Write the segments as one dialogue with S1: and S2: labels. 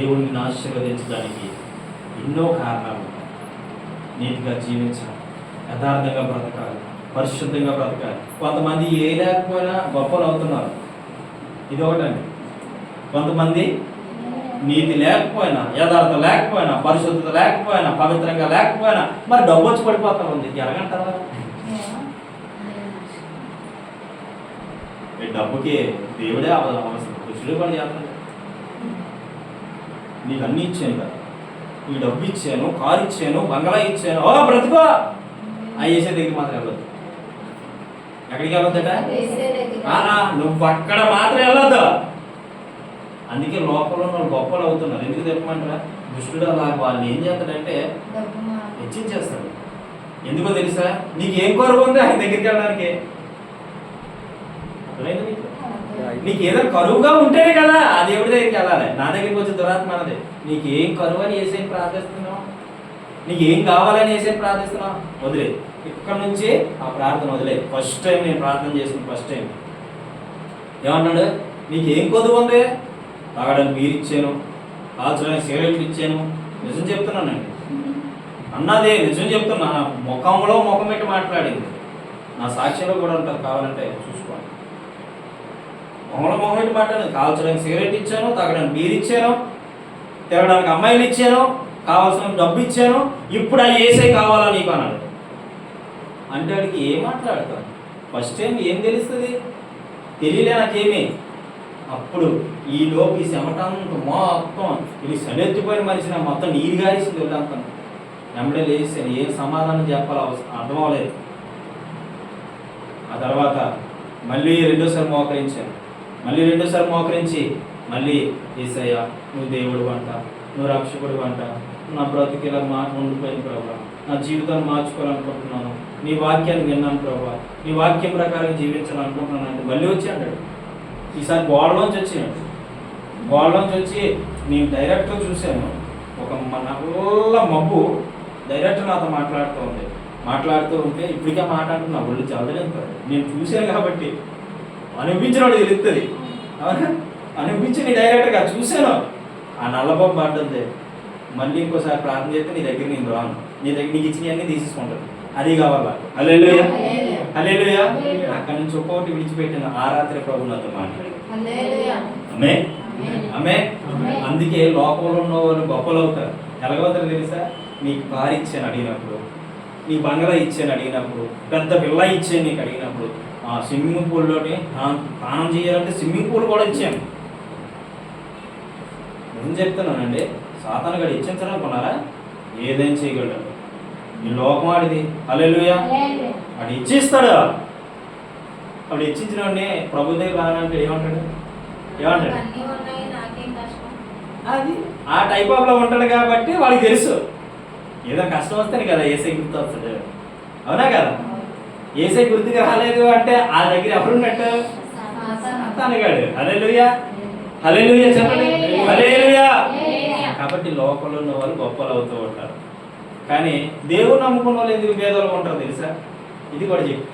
S1: దేవుడిని ఆశీర్వదించడానికి ఎన్నో కారణాలు నీతిగా జీవించాలి యథార్థంగా బ్రతకాలి పరిశుద్ధంగా బ్రతకాలి. కొంతమంది ఏ లేకపోయినా గొప్పలు అవుతున్నారు. ఇది ఒకటండి కొంతమంది నీతి లేకపోయినా యథార్థం లేకపోయినా పరిశుద్ధత లేకపోయినా పవిత్రంగా లేకపోయినా మరి డబ్బు వచ్చి పడిపోతా ఉంది. ఎలాగంటారా డబ్బుకి దేవుడే అవ- అవసరం. కృషులు కూడా చేస్తాడు. నీకు అన్ని ఇచ్చాను కదా. ఈ డబ్బు ఇచ్చాను కారు ఇచ్చాను బంగ్లా ఇచ్చాను. ఓ బ్రతుకో! ఆ వేసే దగ్గర మాత్రం వెళ్ళొద్దు. ఎక్కడికి వెళ్ళొద్దట? నువ్వు అక్కడ మాత్రం వెళ్ళొద్దు. అందుకే లోపల ఉన్న వాళ్ళు గొప్పలు అవుతున్నారు. ఎందుకు చెప్పమంటారా దుష్టుడు అలా వాళ్ళని ఏం చేస్తాడంటే హెచ్చించేస్తాడు. ఎందుకో తెలుసా? నీకు ఏం కొరకు ఉంది ఆయన దగ్గరికి వెళ్ళడానికి. అర్థమైంది నీకు? నీకు ఏదో కరువుగా ఉంటేనే కదా ఆ దేవుడి దగ్గరికి వెళ్ళాలి. నా దగ్గరికి వచ్చే దురాత్మ అన్నది. నీకు ఏం కరువు అని వేసే ప్రార్థిస్తున్నావు? నీకు ఏం కావాలని వేసే ప్రార్థిస్తున్నావు? వదిలే ఇక్కడ నుంచి ఆ ప్రార్థన వదిలే ఫస్ట్ టైం నేను ప్రార్థన చేసిన ఫస్ట్ టైం ఏమన్నాడు? నీకు ఏం కొద్దు ఉంది? తాగడానికి మీరు ఇచ్చాను కాల్చడానికి సిగరెట్లు ఇచ్చాను. నిజం చెప్తున్నానండి అన్నదే నిజం చెప్తున్నా. ముఖంలో ముఖం పెట్టి మాట్లాడింది. నా సాక్ష్యంలో కూడా ఉంటుంది కావాలంటే చూసుకోండి మొహంలో మొహం పెట్టి కాల్చడానికి సిగరెట్ ఇచ్చాను తాగడానికి బీర్ ఇచ్చాను తిరగడానికి అమ్మాయిలు ఇచ్చాను కావాల్సిన డబ్బు ఇచ్చాను ఇప్పుడు ఆ ఏసై కావాలా నీకు అన్నాడు. అంటే వాడికి ఏం మాట్లాడతాను ఫస్ట్ టైం ఏం తెలుస్తుంది? తెలియలే నాకేమీ. అప్పుడు ఈ లోపు ఈ చెమటంత మొత్తం ఇది సడెత్తిపోయిన మనిషి నా మొత్తం నీరు గారిసింది వెళ్ళాను వెంబడే లేచాను ఏం సమాధానం చెప్పాలో అర్థం అవ్వలేదు. ఆ తర్వాత మళ్ళీ రెండోసారి మోకరించాను. మళ్ళీ రెండోసారి మోకరించి మళ్ళీ ఏసయ్య నువ్వు దేవుడు అంట నువ్వు రక్షకుడు అంట నా బ్రతికిలా మా ఉండిపోయింది ప్రభా. నా జీవితాన్ని మార్చుకోవాలనుకుంటున్నాను. నీ వాక్యాన్ని విన్నాను ప్రభా. నీ వాక్యం ప్రకారం జీవించాలనుకుంటున్నాను అంటే. మళ్ళీ వచ్చి అంటాడు. ఈసారి గోడలోంచి వచ్చినాడు గోడలోంచి వచ్చి నేను డైరెక్ట్గా చూశాను. ఒక నల్ల మబ్బు డైరెక్ట్ నాతో మాట్లాడుతూ ఉంది. మాట్లాడుతూ ఉంటే ఇప్పటికే మాట్లాడుతున్నా ఒళ్ళు చదవలేదు నేను చూశాను కాబట్టి అనిపించిన వాడు తెలుస్తుంది అవునా? అనిపించి నీ డైరెక్ట్గా చూశాను. ఆ నల్లబొమ్మ పడ్డది మళ్ళీ ఇంకోసారి ప్రార్థన చేస్తే నీ దగ్గర నేను రాను. నీ దగ్గర నీకు ఇచ్చినవన్నీ తీసేసుకుంటాను. అది కావాలా హల్లెలూయా. హల్లెలూయా. అక్కడి నుంచి ఒక్కొక్కటి విడిచిపెట్టిన ఆ రాత్రి ప్రభు నాతో మాట్లాడి. అమ్మే అమ్మే అందుకే లోకంలో ఉన్న వాళ్ళు గొప్పలు అవుతారు ఎలాగవుతారు తెలుసా? నీకు కారు ఇచ్చాను అడిగినప్పుడు నీ బంగ్లా ఇచ్చాను అడిగినప్పుడు పెద్ద పిల్ల ఇచ్చాను నీకు అడిగినప్పుడు స్విమ్మింగ్ పూల్లోని స్నానం చేయాలంటే స్విమ్మింగ్ పూల్ కూడా ఇచ్చాను నిజం చెప్తున్నానండి సాతాను గడి ఇచ్చించాలనుకున్నారా ఏదైనా చేయగలడు? ఈ లోకం ఆడిది. హల్లెలూయా. వాడు ఇచ్చిస్తాడు. వాడు ఇచ్చించిన వాడిని ప్రభు దగ్గర రానంటే ఏమంటాడు? ఏమంటాడు? అది. ఆ టైప్ ఆఫ్లో ఉంటాడు కాబట్టి వాడికి తెలుసు. ఏదో కష్టం వస్తేనే కదా ఏసై గుర్తు వస్తాడు అవునా కదా? ఏసై గుర్తుకు రాలేదు అంటే ఆ దగ్గర ఎవరున్నట్టు తనగాడు హల్లెలూయా. హల్లెలూయా చెప్పండి. హల్లెలూయా. కాబట్టి లోకంలో ఉన్న వాళ్ళు గొప్పలు అవుతూ ఉంటారు. కానీ దేవుడు నమ్ముకున్న వాళ్ళు ఎందుకు భేదాలు ఉంటారు తెలుసా? ఇది కూడా చెప్పు.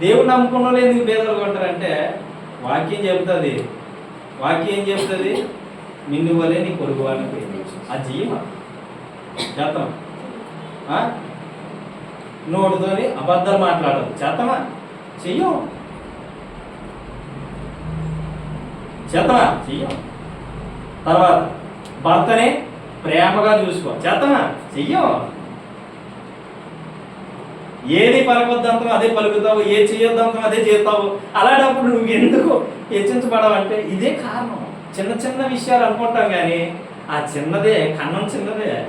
S1: దేవుడు నమ్ముకున్న వాళ్ళు ఎందుకు భేదాలు ఉంటారంటే వాక్యం చెబుతుంది. వాక్యం ఏం చెబుతుంది? నిన్ను వలే నీ కొడుకు వాళ్ళని ఆ జీవ ఆ? నోటితోని అబద్ధాలు మాట్లాడదు. చేతమా చెయ్యం. చేతమా చెయ్యం. తర్వాత భర్తని ప్రేమగా చూసుకో. చేతమా చెయ్యం. ఏది పలకొద్దంతం అదే పలుకుతావు ఏ చేయొద్దంతం అదే చేస్తావు. అలాంటప్పుడు నువ్వు ఎందుకు హెచ్చించబడవంటే ఇదే కారణం. చిన్న చిన్న విషయాలు అనుకుంటాం కానీ ఆ చిన్నదే కన్నం చిన్నదే.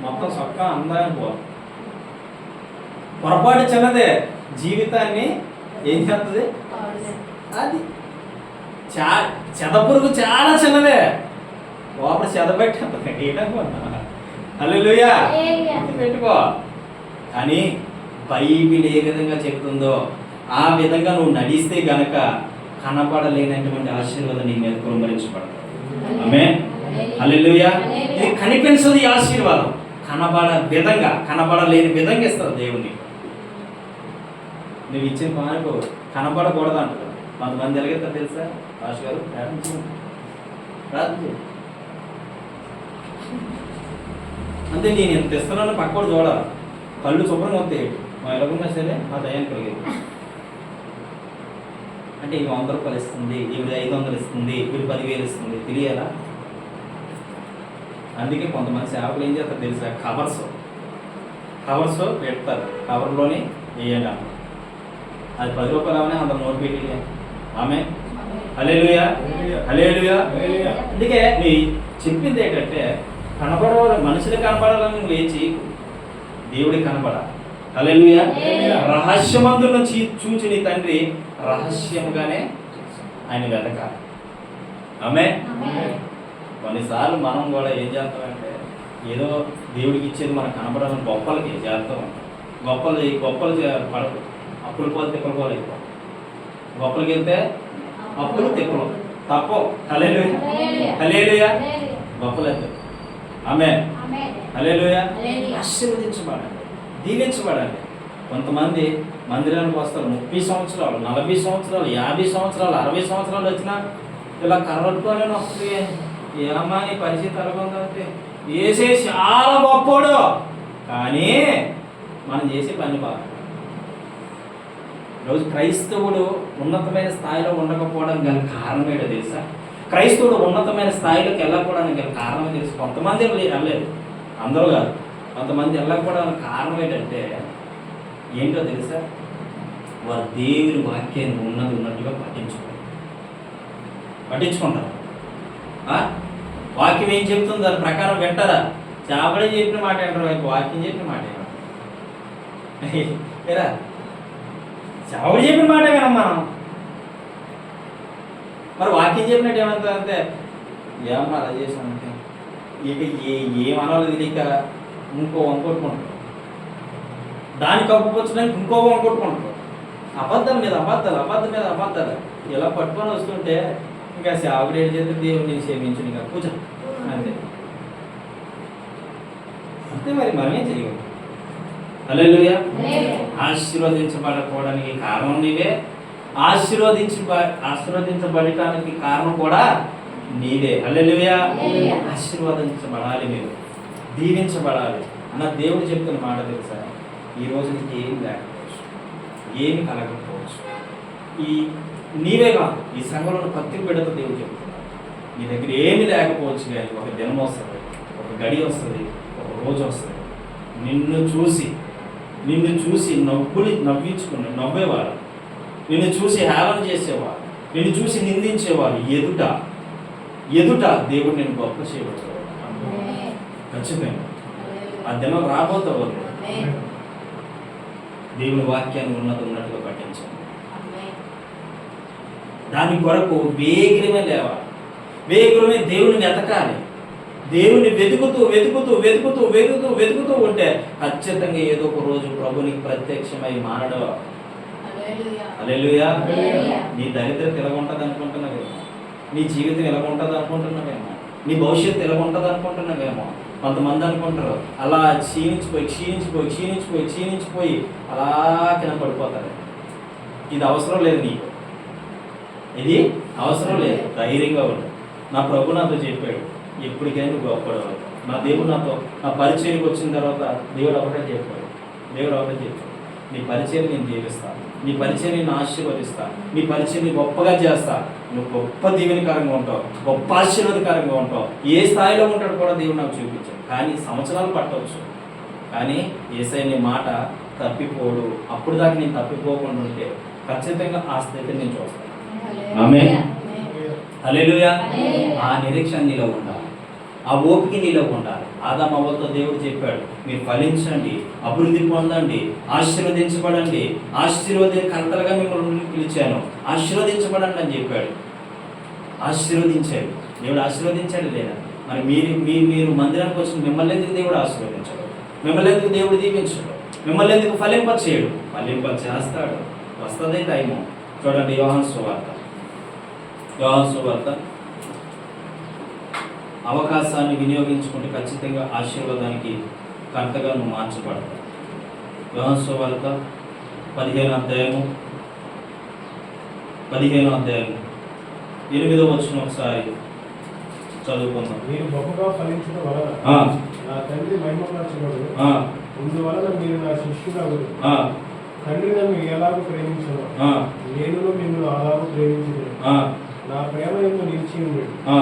S1: మొత్తం సొక్క అందాన్ని పోతుంది పొరపాటు చిన్నదే. జీవితాన్ని ఏం చేస్తుంది అది. చా చెదపురుగు చాలా చిన్నదే. లోపల చెదపెట్టి హల్లెలూయా. పెట్టుకో. కానీ బైబిల్ ఏ విధంగా చెప్తుందో ఆ విధంగా నువ్వు నడిస్తే గనక కనపడలేనటువంటి ఆశీర్వాదం నీ మీద కురుమరించబడతావు ఆమె హల్లెలూయా. ఇది కనిపించదు ఆశీర్వాదం. కనబడ విధంగా కనబడలేని విధంగా ఇస్తుంది దేవుని నువ్వు ఇచ్చిన పానకు కనపడకూడదు అంటారు కొంతమంది ఎలాగైతే తెలుసా? రాజు గారు ప్రార్థించు అంటే నేను ఎంత ఇస్తున్నాను పక్కోడు చూడాలి. కళ్ళు శుభ్రంగా వస్తాయి. మా ఎలాగున్నా సరే మా దయాన్ని కలిగేది. అంటే ఇవి వంద రూపాయలు ఇస్తుంది ఈవిడ ఐదు వందలు ఇస్తుంది ఇవి పదివేలు ఇస్తుంది తెలియాలా? అందుకే కొంతమంది సేవకులు ఏం చేస్తారు తెలుసా? కవర్స్. కవర్స్ పెడతారు. కవర్లోనే వేయండి అది పది రూపాయలు అవనే అంత నోట్ పెట్టి ఆమె అందుకే నీ చెప్పింది ఏంటంటే కనపడవాలి మనుషులు కనపడాలని నువ్వు లేచి దేవుడికి కనపడాలి. రహస్యమందున చీ- చూచి నీ తండ్రి రహస్యముగానే ఆయన వెతకాలి ఆమె కొన్నిసార్లు మనం కూడా ఏం చేస్తామంటే ఏదో దేవుడికి ఇచ్చేది మనకు కనపడాలని గొప్పలకి చేస్తాం. గొప్పలు గొప్పలు చే- పడకు. అప్పులు పోతే తిప్పలు పోలే గొప్పలకి వెళ్తే అప్పులు తిప్పలు. తప్పు హలేలుయా హలేలుయా గొప్పలేదు ఆమె హలేలుయా
S2: హల్లెలూయా.
S1: ఆశీర్వదించబడండి దీవించబడండి కొంతమంది మందిరానికి వస్తారు. ముప్పై సంవత్సరాలు నలభై సంవత్సరాలు యాభై సంవత్సరాలు అరవై సంవత్సరాలు వచ్చినా ఇలా కర్రట్టుకొని వస్తుంది ఏమమ్మా నీ పరిస్థితి ఎలాగుందంటే వేసే చాలా గొప్పోడు. కానీ మనం చేసే పని బాగా. ఈరోజు క్రైస్తవుడు ఉన్నతమైన స్థాయిలో ఉండకపోవడం గల కారణం ఏంటో తెలుసా? క్రైస్తవుడు ఉన్నతమైన స్థాయిలోకి వెళ్ళకపోవడానికి గల కారణం తెలుసు? కొంతమంది వెళ్ళలేదు. అందరూ కాదు. కొంతమంది వెళ్ళకపోవడానికి కారణం ఏంటంటే ఏంటో తెలుసా? వారు దేవుని వాక్యాన్ని ఉన్నది ఉన్నట్టుగా పట్టించుకోరు. పట్టించుకుంటారు. వాక్యం ఏం చెప్తుంది? దాని ప్రకారం వింటారా? చేపడే చెప్పిన మాట అంటారు వాక్యం చెప్పిన మాట ఏరా? ఎవరు చెప్పిన మాట వినం మనం. మరి వాక్యం చెప్పినట్టు ఏమంతా అంతే ఏమన్నా అలా చేసామంటే ఇక ఏ ఏమనాలో తెలియక ఇంకో. వంకొట్టుకుంటాం దానికి కప్పుకొచ్చడానికి ఇంకో వంకొట్టుకుంటాం అబద్ధం మీద అబద్ధాలు అబద్ధం మీద అబద్ధాలు. ఇలా పట్టుకొని వస్తుంటే ఇంకా సేవకుడు ఏం చేస్తే దేవుడిని సేవించుని ఇంకా కూర్చో అంతే. అంతే మరి మనమేం చేయగలం? హల్లెలూయా. ఆశీర్వదించబడకపోవడానికి కారణం నీవే. ఆశీర్వదించ ఆశీర్వదించబడటానికి కారణం కూడా నీవే. హల్లెలూయా. ఆశీర్వదించబడాలి మీరు. దీవించబడాలి. అన్న దేవుడు చెప్తున్న మాట తెలుసా? ఈ రోజు నీకు ఏం లేకపోవచ్చు ఏమి కలగకపోవచ్చు? ఈ నీవే కాదు ఈ సంఘంలో ప్రతి బిడ్డతో దేవుడు చెప్తున్నాడు. నీ దగ్గర ఏమి లేకపోవచ్చు కానీ ఒక దినం వస్తుంది ఒక గడి వస్తుంది ఒక రోజు వస్తుంది. నిన్ను చూసి నిన్ను చూసి నవ్వుని నవ్వించుకుని నవ్వేవారు. నిన్ను చూసి హేళన చేసేవారు. నిన్ను చూసి నిందించేవారు ఎదుట. ఎదుట దేవుడు నేను గొప్ప చేయవచ్చు ఖచ్చితంగా. ఆ దినం రాబోతా దేవుని వాక్యాన్ని ఉన్నది ఉన్నట్టుగా పట్టించండి దాని కొరకు వేగిరమే లేవాలి. వేగిరమే దేవుని వెతకాలి. దేవుని వెతుకుతూ వెతుకుతూ వెతుకుతూ వెతుకుతూ వెతుకుతూ ఉంటే ఖచ్చితంగా ఏదో ఒక రోజు ప్రభునికి ప్రత్యక్షమై మానడు. అలెలుయా. నీ దరిద్రత ఎలా ఉంటుంది అనుకుంటున్నావేమో నీ జీవితం ఎలా ఉంటుంది అనుకుంటున్నావేమో నీ భవిష్యత్తు ఎలా ఉంటుంది అనుకుంటున్నావేమో కొంతమంది అనుకుంటారు అలా క్షీణించిపోయి క్షీణించిపోయి క్షీణించిపోయి క్షీణించిపోయి అలా కింద పడిపోతారు. ఇది అవసరం లేదు నీకు. ఇది అవసరం లేదు. ధైర్యంగా ఉండు. నా ప్రభు నాతో చెప్పాడు ఎప్పటికైనా నువ్వు గొప్పడు నా దేవుడు నాతో నా పరిచయకి వచ్చిన తర్వాత దేవుడు ఒకటే చెప్పాడు. దేవుడు ఒకటే చెప్పాడు. నీ పరిచయం నేను దీవిస్తాను నీ పరిచయం నేను ఆశీర్వదిస్తాను నీ పరిచయం గొప్పగా చేస్తా. నువ్వు గొప్ప దీవెనకరంగా ఉంటావు. గొప్ప ఆశీర్వాదకరంగా ఉంటావు. ఏ స్థాయిలో ఉంటాడు కూడా దేవుడు నాకు చూపించాడు. కానీ సంవత్సరాలు పట్టవచ్చు. కానీ ఏసై నీ మాట తప్పిపోడు. అప్పుడు దాకా నేను తప్పిపోకుండా ఉంటే ఖచ్చితంగా ఆ స్థితిని నేను చూస్తాను. హల్లెలూయా. ఆ నిరీక్షణ నీలో ఉండాలి. ఆ ఓపిక నీలో ఉండాలి. ఆదాం దేవుడు చెప్పాడు మీరు ఫలించండి అభివృద్ధి పొందండి ఆశీర్వదించబడండి ఆశీర్వది కర్తలుగా మిమ్మల్ని పిలిచాను ఆశీర్వదించబడండి అని చెప్పాడు. ఆశీర్వదించాడు. దేవుడు ఆశీర్వదించాడు లేదా? మరి మీరు మీ మీరు మందిరానికి వచ్చిన మిమ్మల్ని ఎందుకు దేవుడు ఆశీర్వదించడు? మిమ్మల్ని ఎందుకు దేవుడు దీవించాడు? మిమ్మల్ని ఎందుకు ఫలింప చేయడు ఫలింప చేస్తాడు వస్తుంది టైము. చూడండి యోహన్ సువార్త. యోహన్ సువార్త అవకాశాన్ని వినియోగించుకుంటే ఖచ్చితంగా ఆశీర్వాదానికి కర్తగా నువ్వు మార్చబడతావు. యోహాన్ సువార్త పదిహేను అధ్యాయము పదిహేను అధ్యాయము ఎనిమిదో వచ్చిన ఒకసారి చదువుకుందాం.
S3: మీరు బహుగా ఫలించడం వలన
S2: నా తండ్రి మహిమపరచబడు. ఇందువలన మీరు నా శిష్యుడవురు
S1: ఆ,
S2: తండ్రి నన్ను ఎలాగో ప్రేమించను? నేను మిమ్మల్ని అలాగో ప్రేమించను నా ప్రేమ ఎందు నిలిచి ఉండు.
S1: ఆ,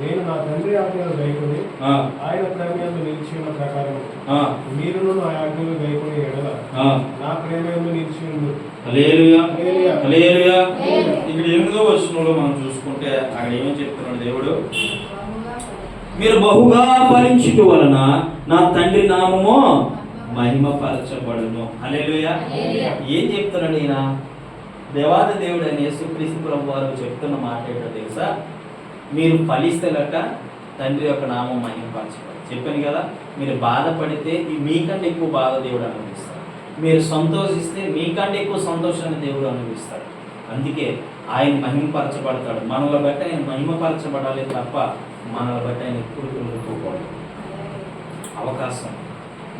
S2: నేను నా తండ్రి ఆజ్ఞలు గైకొని
S1: ఆ,
S2: ఆయన ప్రేమ ఎందు నిలిచి ఉన్న ప్రకారం
S1: ఆ,
S2: మీరును నా ఆజ్ఞలు గైకొని ఎడల
S1: ఆ.
S2: నా ప్రేమ ఎందు నిలిచి ఉండు
S1: హల్లెలూయా.
S2: హల్లెలూయా.
S1: హల్లెలూయా. ఇక్కడ ఎనిమిదో వచనంలో మనం చూసుకుంటే అక్కడ ఏమని చెప్తున్నాడు దేవుడు? మీరు బహుగా ఫలించుట వలన నా తండ్రి నామము మహిమపరచబడును. హల్లెలూయా. ఏం చెప్తున్నాడు ఈయన? దేవాది దేవుడు అని యేసుక్రీస్తు ప్రభు వారు చెప్తున్న మాట ఏంటో తెలుసా? మీరు ఫలిస్తేలట తండ్రి యొక్క నామం మహిమపరచబడు చెప్పాను కదా మీరు బాధపడితే మీకంటే ఎక్కువ బాధ దేవుడు అనుభవిస్తాడు. మీరు సంతోషిస్తే మీకంటే ఎక్కువ సంతోషాన్ని దేవుడు అనుభవిస్తాడు. అందుకే ఆయన మహిమపరచబడతాడు మనల బట్టి ఆయన మహిమపరచబడాలి తప్ప మనల బట్టి ఆయన ఎప్పుడు కృంగిపోకూడదు. అవకాశం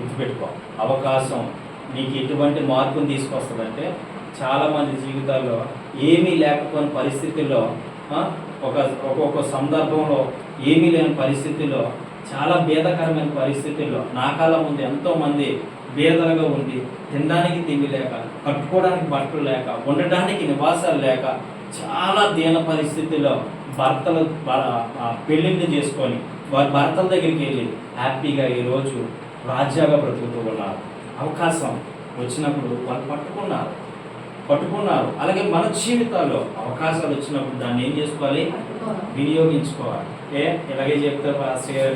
S1: గుర్తుపెట్టుకో. అవకాశం నీకు ఎటువంటి మార్పును తీసుకొస్తుందంటే చాలామంది జీవితాల్లో ఏమీ లేకపోయిన పరిస్థితుల్లో ఒక ఒక్కొక్క సందర్భంలో ఏమీ లేని పరిస్థితుల్లో చాలా భేదకరమైన పరిస్థితుల్లో నా కాలం ముందు ఎంతోమంది భేదలుగా ఉండి తినడానికి తిండి లేక కట్టుకోవడానికి బట్టలు లేక ఉండడానికి నివాసాలు లేక చాలా దీన పరిస్థితుల్లో భర్తలు ఆ పెళ్ళిళ్ళు చేసుకొని వారి భర్తల దగ్గరికి వెళ్ళి హ్యాపీగా ఈరోజు రాజ్యాగా బ్రతుకుతూ ఉన్నారు. అవకాశం వచ్చినప్పుడు వాళ్ళు పట్టుకున్నారు. పట్టుకున్నారు. అలాగే మన జీవితాల్లో అవకాశాలు వచ్చినప్పుడు దాన్ని ఏం చేసుకోవాలి? వినియోగించుకోవాలి. ఏ? ఇలాగే చెప్తారు పాస్టర్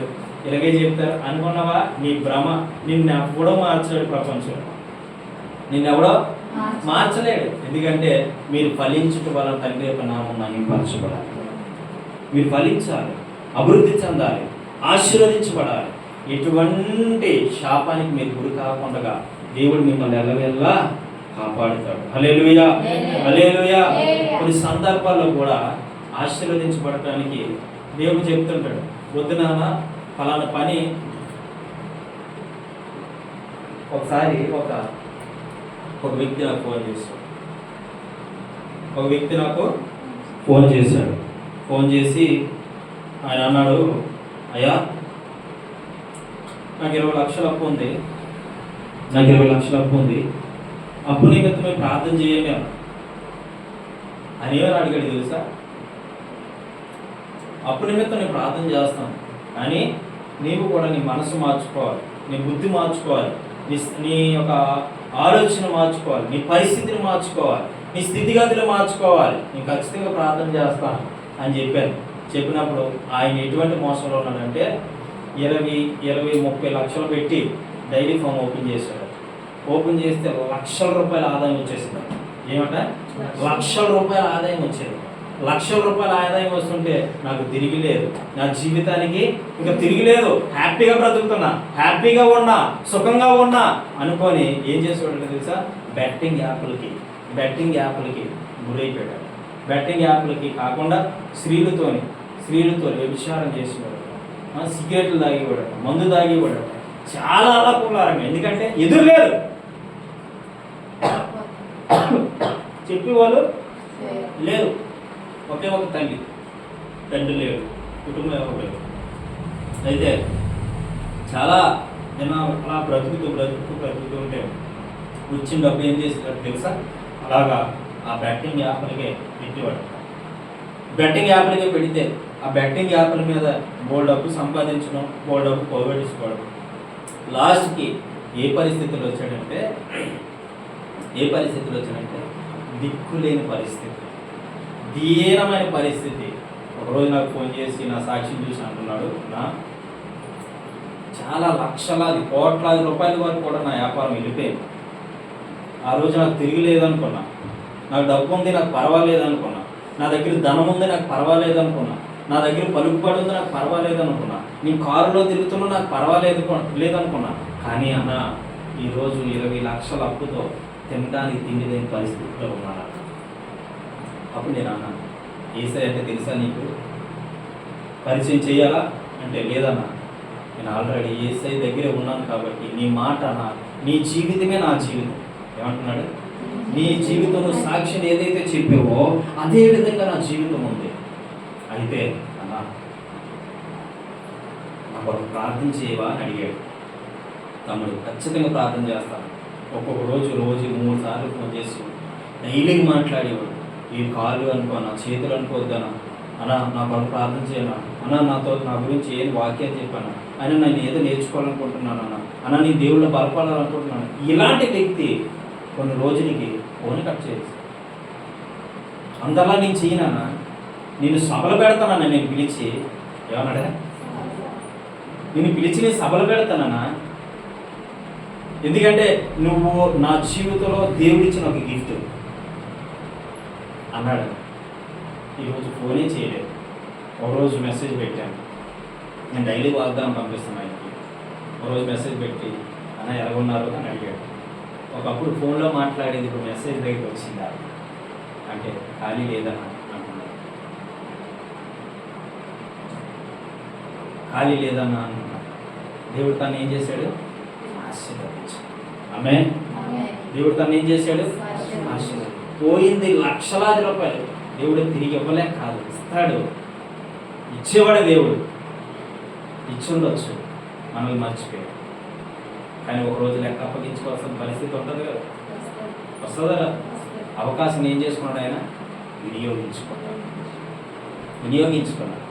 S1: ఇలాగే చెప్తారు. అనుకున్నావా? నీ భ్రమ నిన్ను ఎవడో మార్చలేడు ప్రపంచం నిన్నెవడో మార్చలేడు. ఎందుకంటే మీరు ఫలించుట వల్ల తండ్రి యొక్క నామం మహింపరచబడాలి మీరు ఫలించాలి. అభివృద్ధి చెందాలి. ఆశీర్వదించబడాలి. ఎటువంటి శాపానికి మీరు గురి కాకుండా దేవుడు మిమ్మల్ని ఎల్లవెల్లా కాపాడుతాడు. హలేలుయా హలేలుయా కొన్ని సందర్భాల్లో కూడా ఆశీర్వదించబడటానికి దేవుడు చెప్తుంటాడు. వద్దు నాన్న ఫలానా పని ఒకసారి ఒక ఒక వ్యక్తి నాకు ఫోన్ చేశాడు. ఒక వ్యక్తి నాకు ఫోన్ చేశాడు. ఫోన్ చేసి ఆయన అన్నాడు అయ్యా నాకు ఇరవై లక్షల అప్పు ఉంది. నాకు ఇరవై లక్షల అప్పు ఉంది. అప్పు నిమిత్తమే ప్రార్థన చేయలేము అని ఎవరు అడిగాడు తెలుసా? అప్పు నిమిత్తం నేను ప్రార్థన చేస్తాను కానీ నీవు కూడా నీ మనసు మార్చుకోవాలి నీ బుద్ధి మార్చుకోవాలి నీ నీ యొక్క ఆలోచన మార్చుకోవాలి నీ పరిస్థితిని మార్చుకోవాలి నీ స్థితిగతులు మార్చుకోవాలి. నేను ఖచ్చితంగా ప్రార్థన చేస్తాను అని చెప్పాను. చెప్పినప్పుడు ఆయన ఎటువంటి మోసంలో ఉన్నాడంటే ఇరవై ఇరవై ముప్పై లక్షలు పెట్టి డైరీ ఫామ్ ఓపెన్ చేశాడు. ఓపెన్ చేస్తే లక్షల రూపాయల ఆదాయం వచ్చేసింది. ఏమంట? లక్షల రూపాయల ఆదాయం వచ్చేది. లక్షల రూపాయల ఆదాయం వస్తుంటే నాకు తిరిగి లేదు. నా జీవితానికి ఇంకా తిరిగి లేదు. హ్యాపీగా బ్రతుకుతున్నా. హ్యాపీగా ఉన్నా. సుఖంగా ఉన్నా. అనుకొని ఏం చేసేవాడు తెలుసా? బెట్టింగ్ యాప్లకి బెట్టింగ్ యాప్లకి గురైపోయాడు బెట్టింగ్ యాప్లకి కాకుండా స్త్రీలతోని స్త్రీలతో వ్యభిచారం చేసేవాడు. సిగరెట్లు తాగేవాడు మందు తాగేవాడు. చాలా అలా ఎందుకంటే ఎదురు లేదు. చెప్పేవాళ్ళు? లేరు. ఒకే ఒక తల్లి. తండ్రి లేడు కుటుంబం ఎవరు అయితే చాలా నేను అలా బ్రతుకుతూ బ్రతుకుతూ బ్రతుకుతూ ఉంటే వచ్చిన డబ్బు ఏం చేసేవాడు తెలుసా? అలాగా ఆ బెట్టింగ్ యాప్లకే పెట్టేవాడు. బెట్టింగ్ యాప్లకే పెడితే ఆ బెట్టింగ్ యాప్ల మీద బోల్ డబ్బు సంపాదించడం బోల్ డబ్బు పోగొట్టేసుకోవడం లాస్ట్కి ఏ పరిస్థితులు వచ్చాడంటే ఏ పరిస్థితులు వచ్చాడంటే దిక్కులేని పరిస్థితి. దీనమైన పరిస్థితి. ఒకరోజు నాకు ఫోన్ చేసి నా సాక్షిని చూసి అంటున్నాడు నా చాలా లక్షలాది కోట్లాది రూపాయల వరకు కూడా నా వ్యాపారం వెళ్ళిపోయింది. ఆ రోజు నాకు తిరిగి లేదనుకున్నా. నాకు డబ్బు ఉంది నాకు పర్వాలేదు అనుకున్నా. నా దగ్గర ధనం ఉంది నాకు పర్వాలేదు అనుకున్నా. నా దగ్గర పలుకుబడి ఉంది నాకు పర్వాలేదు అనుకున్నా. నేను కారులో తిరుగుతున్నా నాకు పర్వాలేదు లేదనుకున్నా. కానీ అన్న ఈరోజు ఇరవై లక్షల అప్పుతో తినడానికి తిండి లేని పరిస్థితిలో ఉన్నాను అప్పుడు నేను అన్నాను ఏసై అంటే తెలుసా నీకు? పరిచయం చేయాలా? అంటే లేదన్నా. నేను ఆల్రెడీ ఏసై దగ్గరే ఉన్నాను కాబట్టి నీ మాట నా నీ జీవితమే నా జీవితం. ఏమంటున్నాడు? నీ జీవితంలో సాక్షిని ఏదైతే చెప్పావో అదే విధంగా నా జీవితం ఉంది. అయితే అన్నా నా కొరకు ప్రార్థన చేయవా అని అడిగాడు. తమ్ముడు ఖచ్చితంగా ప్రార్థన చేస్తాను. ఒక్కొక్క రోజు రోజు మూడు సార్లు ఫోన్ చేసి డైలీ మాట్లాడేవాడు. ఈ కాళ్ళు అనుకో నా చేతులు అనుకోవద్దనా అన్నా నా కొరకు ప్రార్థన చేయనా? అన్నా నాతో నా గురించి ఏది వాక్యాలు చెప్పాను? అయినా నేను ఏదో నేర్చుకోవాలనుకుంటున్నాను అన్న. అన్న నీ దేవుళ్ళు బలపడాలనుకుంటున్నాను. ఇలాంటి వ్యక్తి కొన్ని రోజులకి ఫోన్ కట్ చేసి అందరిలా నేను చేయనా నేను సభలు పెడతానన్నా. నేను పిలిచి ఏమన్నాడా? నేను పిలిచి నేను సభలు పెడతానన్నా. ఎందుకంటే నువ్వు నా జీవితంలో దేవుడిచ్చిన ఒక గిఫ్ట్ అన్నాడు. ఈరోజు ఫోనే చేయలేదు. ఒకరోజు మెసేజ్ పెట్టాను. నేను డైలీ వాగ్దానం పంపిస్తాను ఆయనకి. ఒకరోజు మెసేజ్ పెట్టి అన్న ఎలాగున్నారు? అని అడిగాడు. ఒకప్పుడు ఫోన్లో మాట్లాడేది ఇప్పుడు మెసేజ్ దగ్గరికి వచ్చిందా? అంటే ఖాళీ లేదన్న అంటున్నాడు. ఖాళీ లేదన్నా అంటున్నాడు. దేవుడు తను ఏం చేశాడు? ఆశీర్వదించాడు. ఆమె దేవుడు తను ఏం చేశాడు? ఆశీర్వదించాడు. పోయింది లక్షలాది రూపాయలు. దేవుడు తిరిగి ఇవ్వలేక కాదు ఇస్తాడు. ఇచ్చేవాడే దేవుడు. ఇచ్చి ఉండొచ్చు మనల్ని మర్చిపోయాడు. కానీ ఒక రోజు లెక్క అప్పగించుకోవాల్సిన పరిస్థితి ఉంటుంది కదా. వస్తుందా. అవకాశం ఏం చేసుకున్నాడు ఆయన? వినియోగించుకున్నాడు. వినియోగించుకున్నాడు.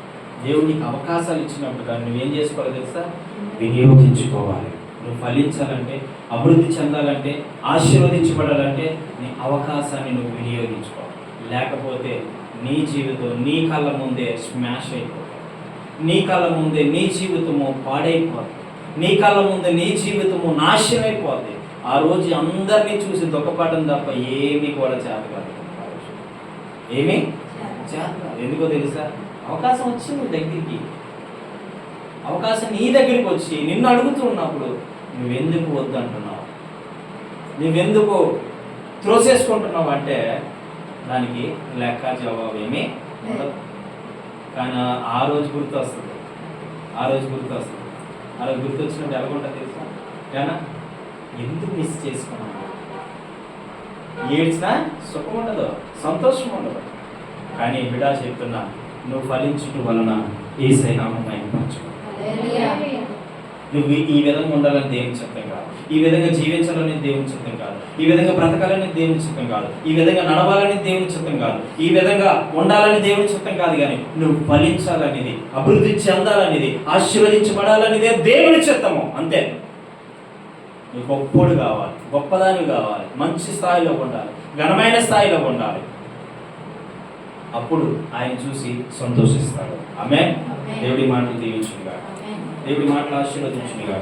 S1: దేవుడు నీకు అవకాశాలు ఇచ్చినప్పుడు దాన్ని నువ్వేం చేసుకోవాలి తెలుసా? వినియోగించుకోవాలి. నువ్వు ఫలించాలంటే అభివృద్ధి చెందాలంటే ఆశీర్వదించబడాలంటే నీ అవకాశాన్ని నువ్వు వినియోగించుకోవాలి లేకపోతే నీ జీవితం నీ కళ్ళ ముందే స్మాష్ అయిపోతుంది. నీ కళ్ళ ముందే నీ జీవితము పాడైపోతుంది. నీ కళ్ళ ముందే నీ జీవితము నాశనం అయిపోతుంది. ఆ రోజు అందరినీ చూసి దొక్కపడడం తప్ప ఏమీ కూడా చేత కాదు ఆ ఏమీ? చేత ఎందుకో తెలుసా? అవకాశం వచ్చింది దగ్గరికి. అవకాశం నీ దగ్గరికి వచ్చి నిన్ను అడుగుతున్నప్పుడు నువ్వెందుకు వద్దంటున్నావు? నువ్వెందుకు త్రోసేసుకుంటున్నావు అంటే దానికి లెక్క జవాబు ఏమీ ఉండదు. కానీ ఆ రోజు గుర్తు వస్తుంది ఆ రోజు గుర్తు వస్తుంది ఆ రోజు గుర్తు వచ్చినప్పుడు ఎలాగుంటుంది తెలుసా? కానీ ఎందుకు మిస్ చేసుకున్నాను ఏడ్చినా సుఖం ఉండదు సంతోషం ఉండదు. కానీ బిడా చెప్తున్నా నువ్వు ఫలించుట వలన ఏసై నామం మైపరచుకో నువ్వు ఈ- విధంగా ఉండాలని దేవుని చిత్తం కాదు. ఈ విధంగా జీవించాలని దేవుని చిత్తం కాదు. ఈ విధంగా బ్రతకాలని దేవుని చిత్తం కాదు. ఈ విధంగా నడవాలని దేవుని చిత్తం కాదు. ఈ విధంగా ఉండాలని దేవుని చిత్తం కాదు కానీ నువ్వు ఫలించాలనేది అభివృద్ధి చెందాలనేది ఆశీర్వదించబడాలనేదే దేవుని చిత్తము. అంతే. నువ్వు గొప్పోడు కావాలి గొప్పదాని కావాలి మంచి స్థాయిలో ఉండాలి ఘనమైన స్థాయిలో ఉండాలి. అప్పుడు ఆయన చూసి సంతోషిస్తాడు. ఆమె దేవుడి మాటలు దీవించుగా దేవుడి మాటలు ఆశీర్వదించుగా